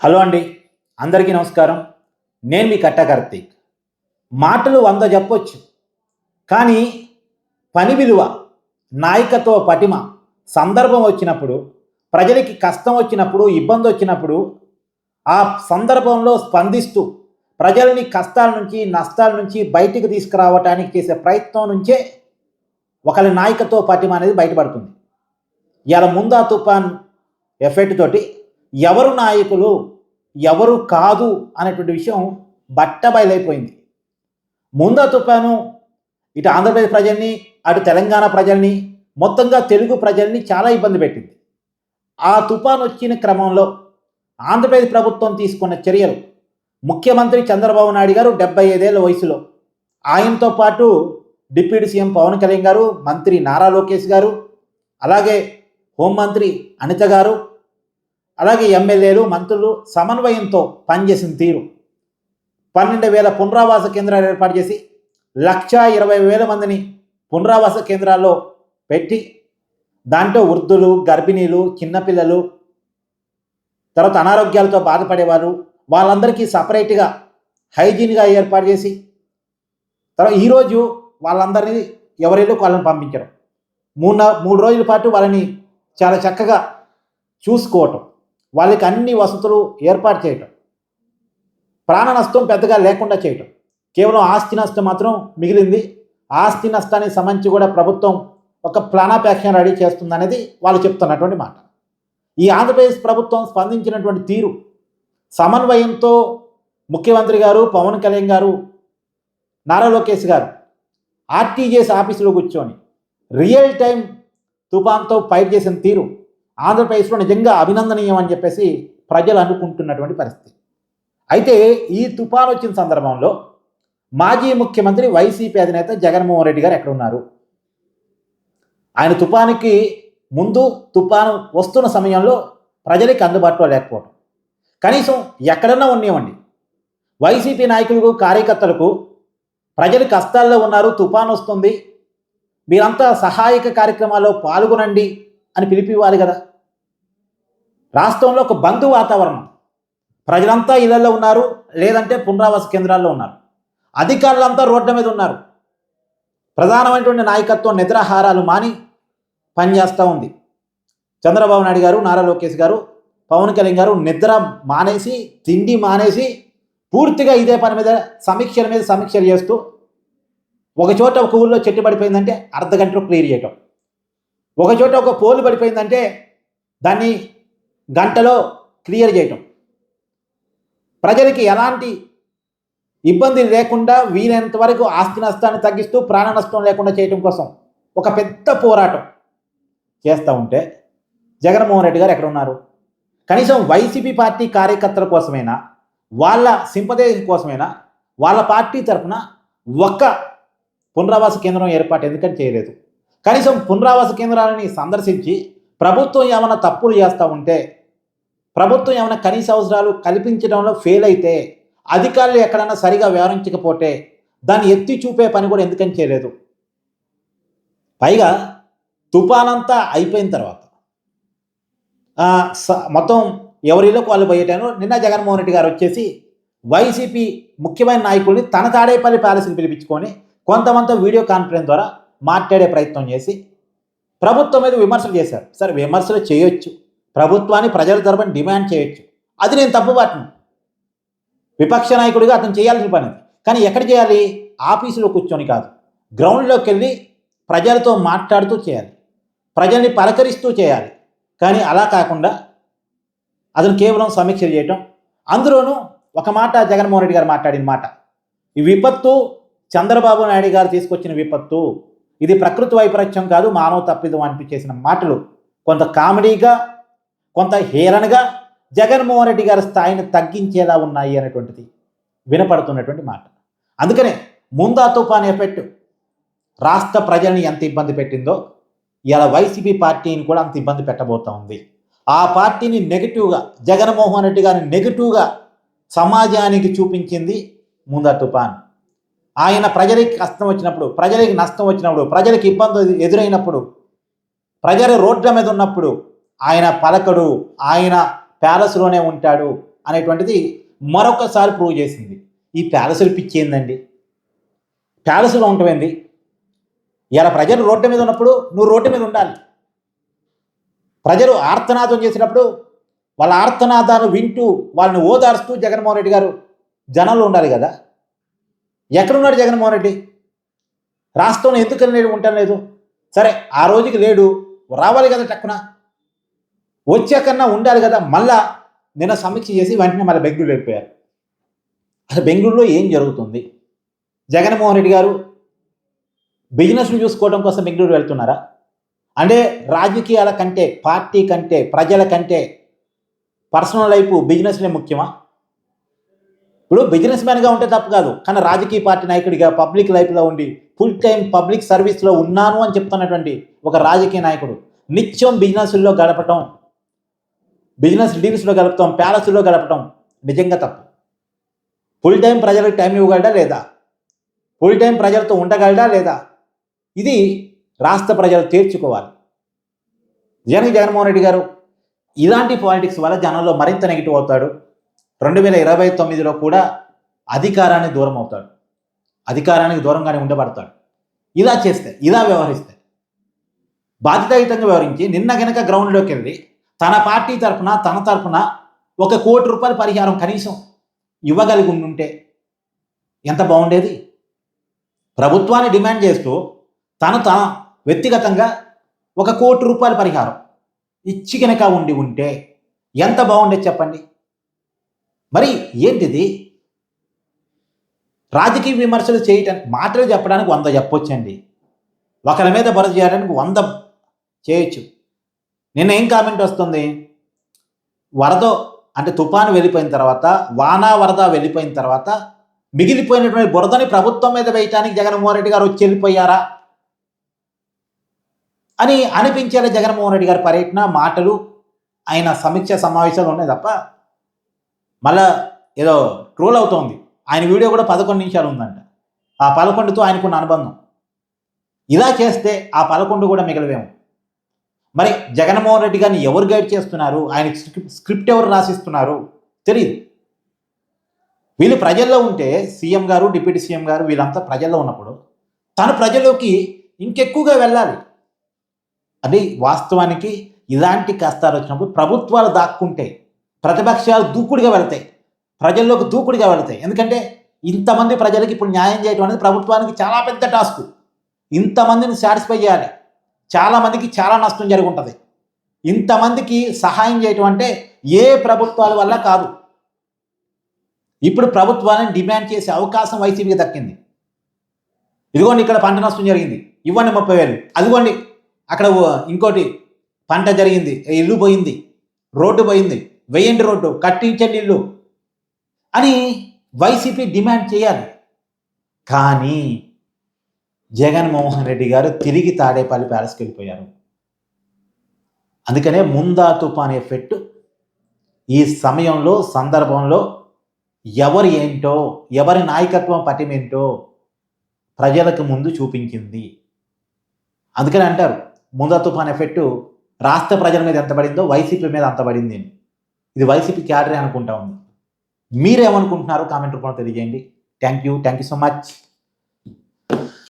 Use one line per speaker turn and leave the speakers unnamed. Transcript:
Hello అండి అందరికీ నమస్కారం. నేను మీ కట్ట కార్తీక్. మాటలు వంద చెప్పొచ్చు కానీ పని విలువ నాయకత్వ పటిమ సందర్భం వచ్చినప్పుడు ప్రజలకి కష్టం వచ్చినప్పుడు ఇబ్బంది వచ్చినప్పుడు ఆ సందర్భంలో స్పందిస్తూ ప్రజల్ని కష్టాల నుంచి నష్టాల నుంచి బయటికి తీసుకురావటానికి చేసే ప్రయత్నం నుంచే ఒకరి నాయకత్వ పటిమ అనేది బయటపడుతుంది. ఇలా ముందా తుఫాన్ ఎఫెక్ట్ తోటి ఎవరు నాయకులు ఎవరు కాదు అనేటువంటి విషయం బట్టబయలైపోయింది ముందా తుపాను ఇటు ఆంధ్రప్రదేశ్ ప్రజల్ని అటు తెలంగాణ ప్రజల్ని మొత్తంగా తెలుగు ప్రజల్ని చాలా ఇబ్బంది పెట్టింది. ఆ తుపాను వచ్చిన క్రమంలో ఆంధ్రప్రదేశ్ ప్రభుత్వం తీసుకున్న చర్యలు ముఖ్యమంత్రి చంద్రబాబు నాయుడు గారు డెబ్బై ఐదేళ్ళ వయసులో ఆయనతో పాటు డిప్యూటీ సీఎం పవన్ కళ్యాణ్ గారు మంత్రి నారా లోకేష్ గారు అలాగే హోంమంత్రి అనిత గారు అలాగే ఎమ్మెల్యేలు మంత్రులు సమన్వయంతో పనిచేసిన తీరు. పన్నెండు వేల పునరావాస కేంద్రాలు ఏర్పాటు చేసి లక్షా ఇరవై వేల మందిని పునరావాస కేంద్రాల్లో పెట్టి దాంట్లో వృద్ధులు గర్భిణీలు చిన్నపిల్లలు తర్వాత అనారోగ్యాలతో బాధపడేవారు వాళ్ళందరికీ సపరేట్గా హైజీన్గా ఏర్పాటు చేసి తర్వాత ఈరోజు వాళ్ళందరినీ ఎవరైనా వాళ్ళని పంపించడం. మూడు మూడు రోజుల పాటు వాళ్ళని చాలా చక్కగా చూసుకోవటం. వాళ్ళకి అన్ని వసతులు ఏర్పాటు చేయటం. ప్రాణ నష్టం పెద్దగా లేకుండా చేయటం. కేవలం ఆస్తి నష్టం మాత్రం మిగిలింది. ఆస్తి నష్టానికి సంబంధించి కూడా ప్రభుత్వం ఒక ప్లానాపేక్ష రెడీ చేస్తుందనేది వాళ్ళు చెప్తున్నటువంటి మాట. ఈ ఆంధ్రప్రదేశ్ ప్రభుత్వం స్పందించినటువంటి తీరు సమన్వయంతో ముఖ్యమంత్రి గారు పవన్ కళ్యాణ్ గారు నారా లోకేష్ గారు ఆర్టీజీఎస్ ఆఫీసులో కూర్చొని రియల్ టైం తుఫాన్తో ఫైట్ చేసిన తీరు ఆంధ్రప్రదేశ్లో నిజంగా అభినందనీయం అని చెప్పేసి ప్రజలు అనుకుంటున్నటువంటి పరిస్థితి. అయితే ఈ తుఫాన్ వచ్చిన సందర్భంలో మాజీ ముఖ్యమంత్రి వైసీపీ అధినేత జగన్మోహన్ రెడ్డి గారు ఎక్కడున్నారు? ఆయన తుఫానుకి ముందు తుఫాను వస్తున్న సమయంలో ప్రజలకి అందుబాటులో లేకపోవడం కనీసం ఎక్కడన్నా ఉండేవండి వైసీపీ నాయకులకు కార్యకర్తలకు ప్రజలు కష్టాల్లో ఉన్నారు తుఫాన్ వస్తుంది. మీరంతా సహాయక కార్యక్రమాల్లో పాల్గొనండి. అని పిలిపివ్వాలి కదా. రాష్ట్రంలో ఒక బంధు వాతావరణం. ప్రజలంతా ఇళ్ళలో ఉన్నారు లేదంటే పునరావాస కేంద్రాల్లో ఉన్నారు. అధికారులంతా రోడ్ల మీద ఉన్నారు. ప్రధానమైనటువంటి నాయకత్వం నిద్రాహారాలు మాని పనిచేస్తూ ఉంది. చంద్రబాబు నాయుడు గారు నారా లోకేష్ గారు పవన్ కళ్యాణ్ గారు నిద్ర మానేసి తిండి మానేసి పూర్తిగా ఇదే పని మీద సమీక్షల మీద సమీక్షలు చేస్తూ ఒక చోట ఒక ఊళ్ళో చెట్టు పడిపోయిందంటే అర్ధ గంటలో క్లియర్ చేయటం. ఒక చోట ఒక పోలు పడిపోయిందంటే దాన్ని గంటలో క్లియర్ చేయటం. ప్రజలకి ఎలాంటి ఇబ్బంది లేకుండా వీలైనంత వరకు ఆస్తి నష్టాన్ని తగ్గిస్తూ ప్రాణ నష్టం లేకుండా చేయటం కోసం ఒక పెద్ద పోరాటం చేస్తూ ఉంటే జగన్మోహన్ రెడ్డి గారు ఎక్కడ ఉన్నారు కనీసం వైసీపీ పార్టీ కార్యకర్తల కోసమైనా వాళ్ళ సింపదే కోసమైనా వాళ్ళ పార్టీ తరఫున ఒక్క పునరావాస కేంద్రం ఏర్పాటు ఎందుకని చేయలేదు? కనీసం పునరావాస కేంద్రాలని సందర్శించి ప్రభుత్వం ఏమైనా తప్పులు చేస్తూ ఉంటే ప్రభుత్వం ఏమైనా కనీస అవసరాలు కల్పించడంలో ఫెయిల్ అయితే అధికారులు ఎక్కడైనా సరిగా వ్యవహరించకపోతే దాన్ని ఎత్తి చూపే పని కూడా ఎందుకని చేయలేదు. పైగా తుఫానంతా అయిపోయిన తర్వాత స- మొత్తం ఎవరిలోకి వాళ్ళు పోయేటాను నిన్న జగన్మోహన్ రెడ్డి గారు వచ్చేసి వైసీపీ ముఖ్యమైన నాయకుల్ని తన తాడేపల్లి ప్యాలెస్ని పిలిపించుకొని కొంతమంది వీడియో కాన్ఫరెన్స్ ద్వారా మాట్లాడే ప్రయత్నం చేసి ప్రభుత్వం మీద విమర్శలు చేశారు. సరే విమర్శలు చేయొచ్చు. ప్రభుత్వాన్ని ప్రజల తరపున డిమాండ్ చేయొచ్చు. అది నేను తప్పుబాటును విపక్ష నాయకుడిగా అతను చేయాల్సిన పని కానీ ఎక్కడ చేయాలి? ఆఫీసులో కూర్చొని కాదు. గ్రౌండ్లోకి వెళ్ళి ప్రజలతో మాట్లాడుతూ చేయాలి. ప్రజల్ని పలకరిస్తూ చేయాలి. కానీ అలా కాకుండా అతను కేవలం సమీక్షలు చేయటం. అందులోనూ ఒక మాట జగన్మోహన్ రెడ్డి గారు మాట్లాడిన మాట. ఈ విపత్తు చంద్రబాబు నాయుడు గారు తీసుకొచ్చిన విపత్తు ఇది ప్రకృతి వైపరీత్యం కాదు మానవ తప్పిదం అనిపించేసిన మాటలు. కొంత కామెడీగా కొంత హేళనగా జగన్మోహన్ రెడ్డి గారి స్థాయిని తగ్గించేలా ఉన్నాయి అనేటువంటిది వినపడుతున్నటువంటి మాట. అందుకనే ముందా తుఫాన్ ఎఫెక్ట్ రాష్ట్ర ప్రజల్ని ఎంత ఇబ్బంది పెట్టిందో ఇలా వైసీపీ పార్టీని కూడా అంత ఇబ్బంది పెట్టబోతా ఉంది. ఆ పార్టీని నెగిటివ్గా జగన్మోహన్ రెడ్డి గారిని నెగిటివ్గా సమాజానికి చూపించింది ముందా తుఫాన్ ఆయన ప్రజలకి కష్టం వచ్చినప్పుడు ప్రజలకి నష్టం వచ్చినప్పుడు ప్రజలకు ఇబ్బంది ఎదురైనప్పుడు ప్రజలు రోడ్ల మీద ఉన్నప్పుడు ఆయన పలకడు ఆయన ప్యాలెస్లోనే ఉంటాడు అనేటువంటిది మరొకసారి ప్రూవ్ చేసింది. ఈ ప్యాలెస్లు పిచ్చి ఏందండి? ప్యాలెస్లో ఉంటామేంది ఇలా ప్రజలు రోడ్డు మీద ఉన్నప్పుడు నువ్వు రోడ్డు మీద ఉండాలి. ప్రజలు ఆర్తనాదం చేసినప్పుడు వాళ్ళ ఆర్తనాదాన్ని వింటూ వాళ్ళని ఓదార్స్తూ జగన్మోహన్ రెడ్డి గారు జనంలో ఉండాలి కదా? ఎక్కడున్నాడు జగన్మోహన్ రెడ్డి? రాష్ట్రంలో ఎందుకు లేడు ఉండటం లేదు? సరే ఆ రోజుకి లేడు రావాలి కదా టక్కున. వచ్చాకన్నా ఉండాలి కదా మళ్ళా నిన్న సమీక్ష చేసి వెంటనే మళ్ళీ బెంగళూరు వెళ్ళిపోయారు. అసలు బెంగళూరులో ఏం జరుగుతుంది? జగన్మోహన్ రెడ్డి గారు బిజినెస్ను చూసుకోవడం కోసం బెంగళూరు వెళ్తున్నారా? అంటే రాజకీయాల కంటే పార్టీ కంటే ప్రజల కంటే పర్సనల్ లైఫ్ బిజినెస్లే ముఖ్యమా? ఇప్పుడు బిజినెస్ మ్యాన్గా ఉంటే తప్పు కాదు. కానీ రాజకీయ పార్టీ నాయకుడిగా పబ్లిక్ లైఫ్లో ఉండి ఫుల్ టైం పబ్లిక్ సర్వీస్లో ఉన్నాను అని చెప్తున్నటువంటి ఒక రాజకీయ నాయకుడు. నిత్యం బిజినెస్లో గడపటం బిజినెస్ డీల్స్లో గడపటం ప్యాలెస్లో గడపటం నిజంగా తప్పు. ఫుల్ టైం ప్రజలకు టైం ఇవ్వగలడా లేదా? ఫుల్ టైం ప్రజలతో ఉండగలడా లేదా? ఇది రాష్ట్ర ప్రజలు తీర్చుకోవాలి. జగన్ జగన్మోహన్ రెడ్డి గారు ఇలాంటి పాలిటిక్స్ వల్ల జనంలో మరింత నెగిటివ్ అవుతాడు. రెండు వేల ఇరవై తొమ్మిదిలో కూడా అధికారానికి దూరం అవుతాడు. అధికారానికి దూరంగానే ఉండబడతాడు. ఇలా చేస్తే ఇలా వ్యవహరిస్తే బాధ్యతాయుతంగా వ్యవహరించి నిన్న గనక గ్రౌండ్లోకి వెళ్ళి తన పార్టీ తరఫున తన తరఫున ఒక కోటి రూపాయల పరిహారం కనీసం ఇవ్వగలిగి ఉండుంటే ఎంత బాగుండేది? ప్రభుత్వాన్ని డిమాండ్ చేస్తూ తను తన వ్యక్తిగతంగా ఒక కోటి రూపాయల పరిహారం ఇచ్చి కనుక ఉండి ఉంటే ఎంత బాగుండేది చెప్పండి? మరి ఏంటిది? రాజకీయ విమర్శలు చేయటానికి మాటలు చెప్పడానికి వంద చెప్పొచ్చండి. ఒకరి మీద బరద చేయడానికి వంద చేయొచ్చు. నిన్న ఏం కామెంట్ వస్తుంది? వరద అంటే తుఫాను వెళ్ళిపోయిన తర్వాత వానా వరద వెళ్ళిపోయిన తర్వాత మిగిలిపోయినటువంటి బురదని ప్రభుత్వం మీద వేయటానికి జగన్మోహన్ రెడ్డి గారు వచ్చి వెళ్ళిపోయారా? అని అనిపించేలా జగన్మోహన్ రెడ్డి గారి పర్యటన మాటలు ఆయన సమీక్ష సమావేశాలు ఉన్నాయి తప్ప మళ్ళా ఏదో ట్రోల్ అవుతోంది. ఆయన వీడియో కూడా పదకొండు నిమిషాలు ఉందంట. ఆ పదకొండుతో ఆయనకున్న అనుబంధం. ఇలా చేస్తే ఆ పదకొండు కూడా మిగలవేమో. మరి జగన్మోహన్ రెడ్డి గారిని ఎవరు గైడ్ చేస్తున్నారు? ఆయన స్క్రిప్ట్ స్క్రిప్ట్ ఎవరు రాసిస్తున్నారు? తెలియదు వీళ్ళు ప్రజల్లో ఉంటే సీఎం గారు డిప్యూటీ సీఎం గారు వీళ్ళంతా ప్రజల్లో ఉన్నప్పుడు తను ప్రజల్లోకి ఇంకెక్కువగా వెళ్ళాలి. అది వాస్తవానికి ఇలాంటి కష్టాలు వచ్చినప్పుడు ప్రభుత్వాలు దాక్కుంటే ప్రతిపక్షాలు దూకుడిగా వెళతాయి. ప్రజల్లోకి దూకుడుగా వెళతాయి. ఎందుకంటే ఇంతమంది ప్రజలకి ఇప్పుడు న్యాయం చేయడం అనేది ప్రభుత్వానికి చాలా పెద్ద టాస్క్. ఇంతమందిని సాటిస్ఫై చేయాలి. చాలామందికి చాలా నష్టం జరిగి ఉంటుంది ఇంతమందికి సహాయం చేయటం అంటే ఏ ప్రభుత్వాల వల్ల కాదు. ఇప్పుడు ప్రభుత్వాన్ని డిమాండ్ చేసే అవకాశం వైసీపీకి దక్కింది. ఇదిగోండి ఇక్కడ పంట నష్టం జరిగింది. ఇవ్వండి ముప్పై వేలు. అదిగోండి. అక్కడ ఇంకోటి పంట జరిగింది. ఇల్లు పోయింది. రోడ్డు పోయింది. వేయండి రోడ్డు కట్టించండి ఇల్లు అని వైసీపీ డిమాండ్ చేయాలి. కానీ జగన్మోహన్ రెడ్డి గారు తిరిగి తాడేపల్లి ప్యాలెస్కి వెళ్ళిపోయారు. అందుకనే ముందా తుఫాన్ ఎఫెక్ట్ ఈ సమయంలో సందర్భంలో ఎవరు ఏంటో ఎవరి నాయకత్వం పటిమేంటో ప్రజలకు ముందు చూపించింది. అందుకని అంటారు ముందా తుఫాన్ ఎఫెక్ట్ రాష్ట్ర ప్రజల మీద ఎంత పడిందో వైసీపీ మీద అంత పడింది అని. ఇది వైసీపీ క్యాడరే అనుకుంటా ఉంది. మీరేమనుకుంటున్నారో? కామెంట్ రూపంలో తెలియజేయండి. Thank you thank you so much